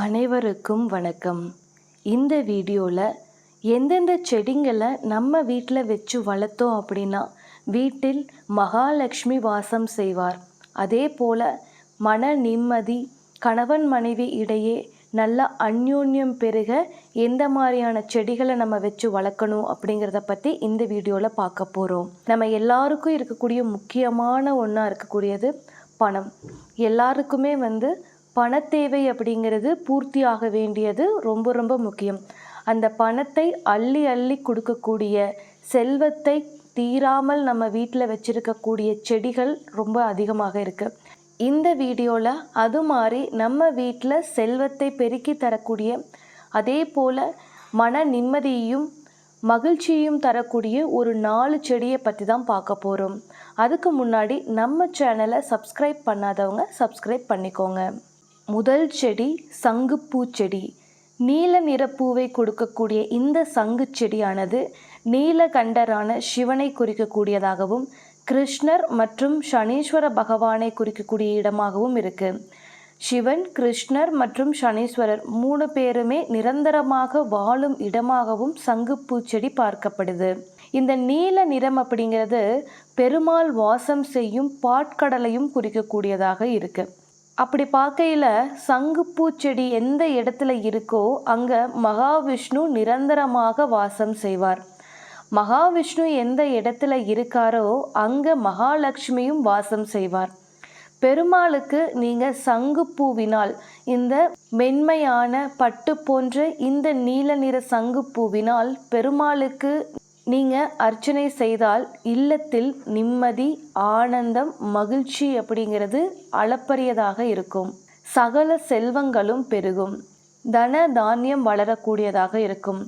அனைவருக்கும் வணக்கம். இந்த வீடியோவில் எந்தெந்த செடிங்களை நம்ம வீட்டில் வச்சு வளர்த்தோம் அப்படின்னா வீட்டில் மகாலட்சுமி வாசம் செய்வார். அதே போல் மன நிம்மதி கணவன் மனைவி இடையே நல்ல அந்யோன்யம் பெருக எந்த மாதிரியான செடிகளை நம்ம வச்சு வளர்க்கணும் அப்படிங்கிறத பற்றி இந்த வீடியோவில் பார்க்க போகிறோம் நம்ம எல்லாருக்கும் இருக்கக்கூடிய முக்கியமான ஒன்றா இருக்கக்கூடியது பணம். எல்லாருக்குமே வந்து பணத்தேவை அப்படிங்கிறது பூர்த்தியாக வேண்டியது ரொம்ப ரொம்ப முக்கியம். அந்த பணத்தை அள்ளி அள்ளி கொடுக்கக்கூடிய செல்வத்தை தீராமல் நம்ம வீட்டில் வச்சுருக்கக்கூடிய செடிகள் ரொம்ப அதிகமாக இருக்குது இந்த வீடியோவில் அது மாதிரி நம்ம வீட்டில் செல்வத்தை பெருக்கி தரக்கூடிய அதே போல் மன நிம்மதியையும் மகிழ்ச்சியையும் தரக்கூடிய ஒரு நாலு செடியை பற்றி தான் பார்க்க போகிறோம் அதுக்கு முன்னாடி நம்ம சேனலை சப்ஸ்கிரைப் பண்ணாதவங்க சப்ஸ்கிரைப் பண்ணிக்கோங்க. முதல் செடி சங்குப்பூ செடி. நீல நிறப்பூவை கொடுக்கக்கூடிய இந்த சங்கு செடியானது நீலகண்டரான சிவனை குறிக்கக்கூடியதாகவும் கிருஷ்ணர் மற்றும் சனீஸ்வர பகவானை குறிக்கக்கூடிய இடமாகவும் இருக்கு. சிவன் கிருஷ்ணர் மற்றும் சனீஸ்வரர் மூணு பேருமே நிரந்தரமாக வாழும் இடமாகவும் சங்குப்பூ செடி பார்க்கப்படுது. இந்த நீல நிறம் அப்படிங்கிறது பெருமாள் வாசம் செய்யும் பாட்கடலையும் குறிக்கக்கூடியதாக இருக்குது அப்படி பார்க்கையில் சங்குப்பூ செடி எந்த இடத்துல இருக்கோ அங்கே மகாவிஷ்ணு நிரந்தரமாக வாசம் செய்வார். மகாவிஷ்ணு எந்த இடத்துல இருக்காரோ அங்கே மகாலட்சுமியும் வாசம் செய்வார். பெருமாளுக்கு நீங்கள் சங்குப்பூவினால் இந்த மென்மையான பட்டு போன்ற இந்த நீல நிற சங்குப்பூவினால் பெருமாளுக்கு நீங்கள் அர்ச்சனை செய்தால் இல்லத்தில் நிம்மதி ஆனந்தம் மகிழ்ச்சி அப்படிங்கிறது அளப்பரியதாக இருக்கும். சகல செல்வங்களும் பெருகும். தன தானியம் வளரக்கூடியதாக இருக்கும்.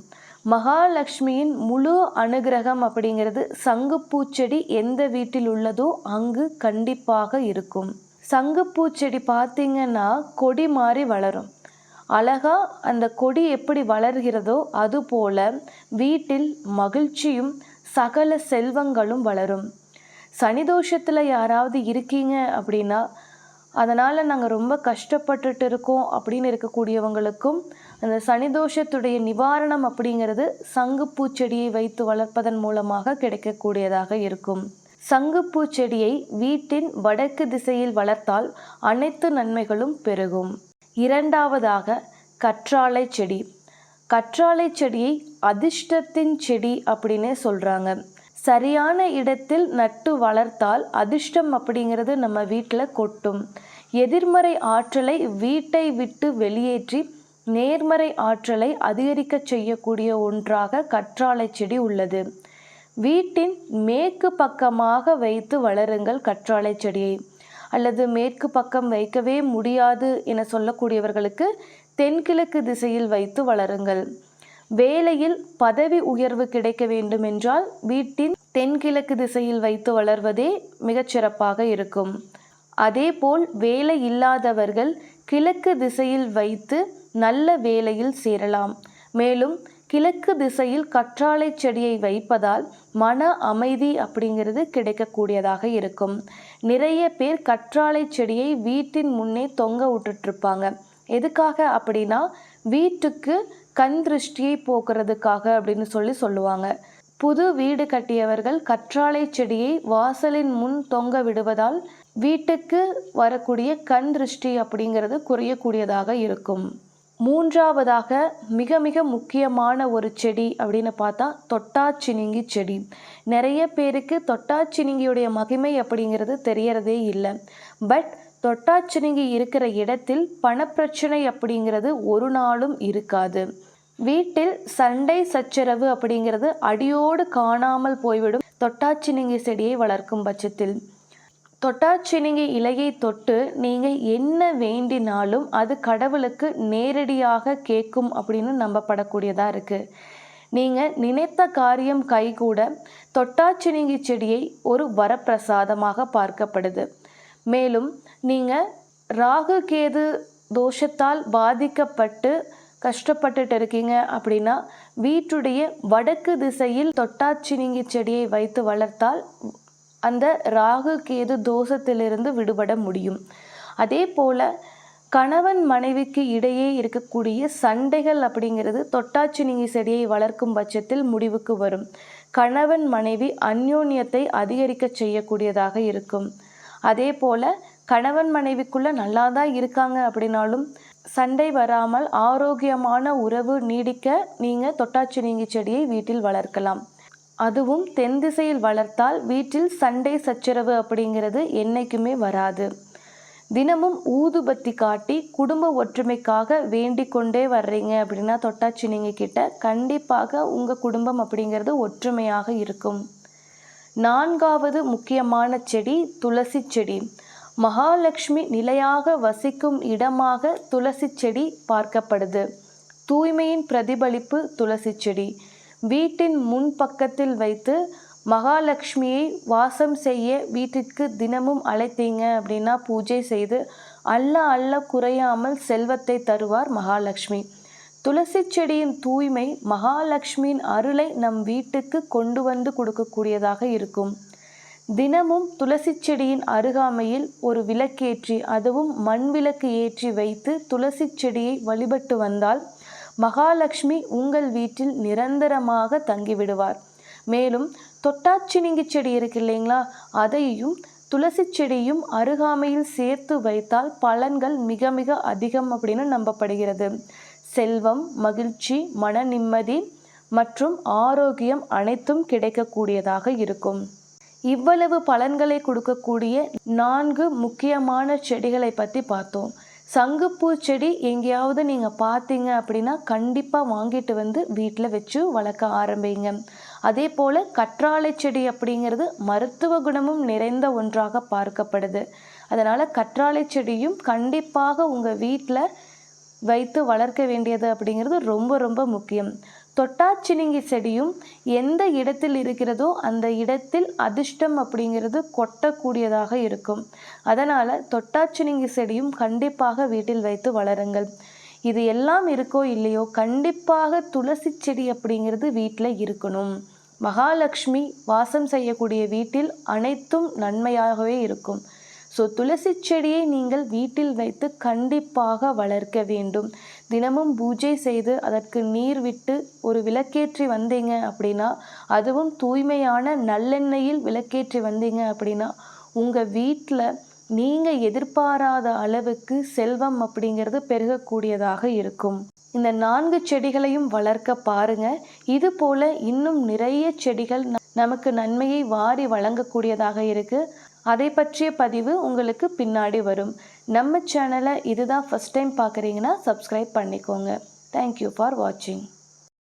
மகாலட்சுமியின் முழு அனுகிரகம் அப்படிங்கிறது சங்குப்பூச்செடி எந்த வீட்டில் உள்ளதோ அங்கு கண்டிப்பாக இருக்கும். சங்குப்பூச்செடி பார்த்தீங்கன்னா கொடி மாதிரி வளரும். அழகாக அந்த கொடி எப்படி வளர்கிறதோ அதுபோல வீட்டில் மகிழ்ச்சியும் சகல செல்வங்களும் வளரும். சனிதோஷத்தில் யாராவது இருக்கீங்க அப்படின்னா அதனால் நாங்கள் ரொம்ப கஷ்டப்பட்டுட்டு இருக்கோம் அப்படின்னு இருக்கக்கூடியவங்களுக்கும் அந்த சனிதோஷத்துடைய நிவாரணம் அப்படிங்கிறது சங்குப்பூ செடியை வைத்து வளர்ப்பதன் மூலமாக கிடைக்கக்கூடியதாக இருக்கும். சங்குப்பூ செடியை வீட்டின் வடக்கு திசையில் வளர்த்தால் அனைத்து நன்மைகளும் பெருகும். இரண்டாவதாக கற்றாழை செடி. கற்றாழை செடியை அதிர்ஷ்டத்தின் செடி அப்படின்னு சொல்கிறாங்க சரியான இடத்தில் நட்டு வளர்த்தால் அதிர்ஷ்டம் அப்படிங்கிறது நம்ம வீட்டில் கொட்டும். எதிர்மறை ஆற்றலை வீட்டை விட்டு வெளியேற்றி நேர்மறை ஆற்றலை அதிகரிக்க செய்யக்கூடிய ஒன்றாக கற்றாழை செடி உள்ளது. வீட்டின் மேற்கு பக்கமாக வைத்து வளருங்கள் கற்றாழை செடியை. அல்லது மேற்கு பக்கம் வைக்கவே முடியாது என சொல்லக்கூடியவர்களுக்கு தென்கிழக்கு திசையில் வைத்து வளருங்கள். வேலையில் பதவி உயர்வு கிடைக்க வேண்டும் என்றால் வீட்டின் தென்கிழக்கு திசையில் வைத்து வளர்வதே மிகச்சிறப்பாக இருக்கும். அதேபோல் வேலை இல்லாதவர்கள் கிழக்கு திசையில் வைத்து நல்ல வேலையில் சேரலாம். மேலும் கிழக்கு திசையில் கற்றாழை செடியை வைப்பதால் மன அமைதி அப்படிங்கிறது கிடைக்கக்கூடியதாக இருக்கும். நிறைய பேர் கற்றாழை செடியை வீட்டின் முன்னே தொங்க விட்டுட்ருப்பாங்க எதுக்காக அப்படின்னா வீட்டுக்கு கண் திருஷ்டியை போக்குறதுக்காக அப்படின்னு சொல்லி சொல்லுவாங்க. புது வீடு கட்டியவர்கள் கற்றாழை செடியை வாசலின் முன் தொங்க விடுவதால் வீட்டுக்கு வரக்கூடிய கண் திருஷ்டி அப்படிங்கிறது குறையக்கூடியதாக இருக்கும். மூன்றாவதாக மிக மிக முக்கியமான ஒரு செடி அப்படின்னு பார்த்தா தொட்டாச்சினிங்கி செடி. நிறைய பேருக்கு தொட்டாச்சினிங்கியுடைய மகிமை அப்படிங்கிறது தெரியறதே இல்லை. பட் தொட்டாச்சினிங்கி இருக்கிற இடத்தில் பணப்பிரச்சனை அப்படிங்கிறது ஒரு நாளும் இருக்காது. வீட்டில் சண்டை சச்சரவு அப்படிங்கிறது அடியோடு காணாமல் போய்விடும் தொட்டாச்சினிங்கி செடியை வளர்க்கும் பட்சத்தில். தொட்டாச்சினிங்க இலையை தொட்டு நீங்கள் என்ன வேண்டினாலும் அது கடவுளுக்கு நேரடியாக கேட்கும் அப்படின்னு நம்பப்படக்கூடியதாக இருக்குது நீங்கள் நினைத்த காரியம் கைகூட தொட்டாச்சினிங்கி செடியை ஒரு வரப்பிரசாதமாக பார்க்கப்படுது. மேலும் நீங்கள் ராகு கேது தோஷத்தால் பாதிக்கப்பட்டு கஷ்டப்பட்டுட்டு இருக்கீங்க அப்படின்னா வீட்டுடைய வடக்கு திசையில் தொட்டாச்சினிங்கி செடியை வைத்து வளர்த்தால் அந்த ராகு கேது தோஷத்திலிருந்து விடுபட முடியும். அதே போல் கணவன் மனைவிக்கு இடையே இருக்கக்கூடிய சண்டைகள் அப்படிங்கிறது தொட்டாச்சினிங்கி செடியை வளர்க்கும் பட்சத்தில் முடிவுக்கு வரும். கணவன் மனைவி அந்யோன்யத்தை அதிகரிக்க செய்யக்கூடியதாக இருக்கும். அதே போல் கணவன் மனைவிக்குள்ள நல்லா தான் இருக்காங்க அப்படின்னாலும் சண்டை வராமல் ஆரோக்கியமான உறவு நீடிக்க நீங்கள் தொட்டாச்சினிங்கி செடியை வீட்டில் வளர்க்கலாம். அதுவும் தென் திசையில் வளர்த்தால் வீட்டில் சண்டை சச்சரவு அப்படிங்கிறது என்றைக்குமே வராது. தினமும் ஊதுபத்தி காட்டி குடும்ப ஒற்றுமைக்காக வேண்டிக் கொண்டே வர்றீங்க அப்படின்னா தொட்டாச்சினிங்க கிட்ட கண்டிப்பாக உங்கள் குடும்பம் அப்படிங்கிறது ஒற்றுமையாக இருக்கும். நான்காவது முக்கியமான செடி துளசி செடி. மகாலட்சுமி நிலையாக வசிக்கும் இடமாக துளசி செடி பார்க்கப்படுது. தூய்மையின் பிரதிபலிப்பு துளசி செடி. வீட்டின் முன்பக்கத்தில் வைத்து மகாலட்சுமியை வாசம் செய்ய வீட்டிற்கு தினமும் அழைத்தீங்க அப்படின்னா பூஜை செய்து அல்ல அல்ல குறையாமல் செல்வத்தை தருவார் மகாலட்சுமி. துளசி செடியின் தூய்மை மகாலட்சுமியின் அருளை நம் வீட்டுக்கு கொண்டு வந்து கொடுக்கக்கூடியதாக இருக்கும். தினமும் துளசி செடியின் அருகாமையில் ஒரு விளக்கேற்றி அதுவும் மண் விளக்கு ஏற்றி வைத்து துளசி செடியை வழிபட்டு வந்தால் மகாலட்சுமி உங்கள் வீட்டில் நிரந்தரமாக தங்கிவிடுவார். மேலும் தொட்டாச்சினிங்கி செடி இருக்கு இல்லைங்களா? அதையும் துளசி செடியும் அருகாமையில் சேர்த்து வைத்தால் பலன்கள் மிக மிக அதிகம் அப்படின்னு நம்பப்படுகிறது. செல்வம் மகிழ்ச்சி மன நிம்மதி மற்றும் ஆரோக்கியம் அனைத்தும் கிடைக்கக்கூடியதாக இருக்கும். இவ்வளவு பலன்களை கொடுக்கக்கூடிய நான்கு முக்கியமான செடிகளை பற்றி பார்த்தோம். சங்குப்பூ செடி எங்கேயாவது நீங்கள் பார்த்தீங்க அப்படின்னா கண்டிப்பாக வாங்கிட்டு வந்து வீட்டில் வச்சு வளர்க்க ஆரம்பிங்க. அதே போல் கற்றாழை செடி அப்படிங்கிறது மருத்துவ குணமும் நிறைந்த ஒன்றாக பார்க்கப்படுது. அதனால் கற்றாழை செடியும் கண்டிப்பாக உங்கள் வீட்டில் வைத்து வளர்க்க வேண்டியது அப்படிங்கிறது ரொம்ப ரொம்ப முக்கியம். தொட்டாச்சினிங்கி செடியும் எந்த இடத்தில் இருக்கிறதோ அந்த இடத்தில் அதிர்ஷ்டம் அப்படிங்கிறது கொட்டக்கூடியதாக இருக்கும். அதனால் தொட்டாச்சினிங்கி செடியும் கண்டிப்பாக வீட்டில் வைத்து வளருங்கள். இது எல்லாம் இருக்கோ இல்லையோ கண்டிப்பாக துளசி செடி அப்படிங்கிறது வீட்டில் இருக்கணும். மகாலட்சுமி வாசம் செய்யக்கூடிய வீட்டில் அனைத்தும் நன்மையாகவே இருக்கும். ஸோ துளசி செடியை நீங்கள் வீட்டில் வைத்து கண்டிப்பாக வளர்க்க வேண்டும். தினமும் பூஜை செய்து அதற்கு நீர் விட்டு ஒரு விளக்கேற்றி வந்தீங்க அப்படின்னா அதுவும் தூய்மையான நல்லெண்ணெயில் விளக்கேற்றி வந்தீங்க அப்படின்னா உங்கள் வீட்டில் நீங்கள் எதிர்பாராத அளவுக்கு செல்வம் அப்படிங்கிறது பெருகக்கூடியதாக இருக்கும். இந்த நான்கு செடிகளையும் வளர்க்க பாருங்க. இது போல இன்னும் நிறைய செடிகள் நமக்கு நன்மையை வாரி வழங்கக்கூடியதாக இருக்குது அதை பற்றிய பதிவு உங்களுக்கு பின்னாடி வரும். நம்ம சேனலை இதுதான் ஃபஸ்ட் டைம் பார்க்குறீங்கன்னா சப்ஸ்கிரைப் பண்ணிக்கோங்க. தேங்க்யூ ஃபார் வாட்சிங்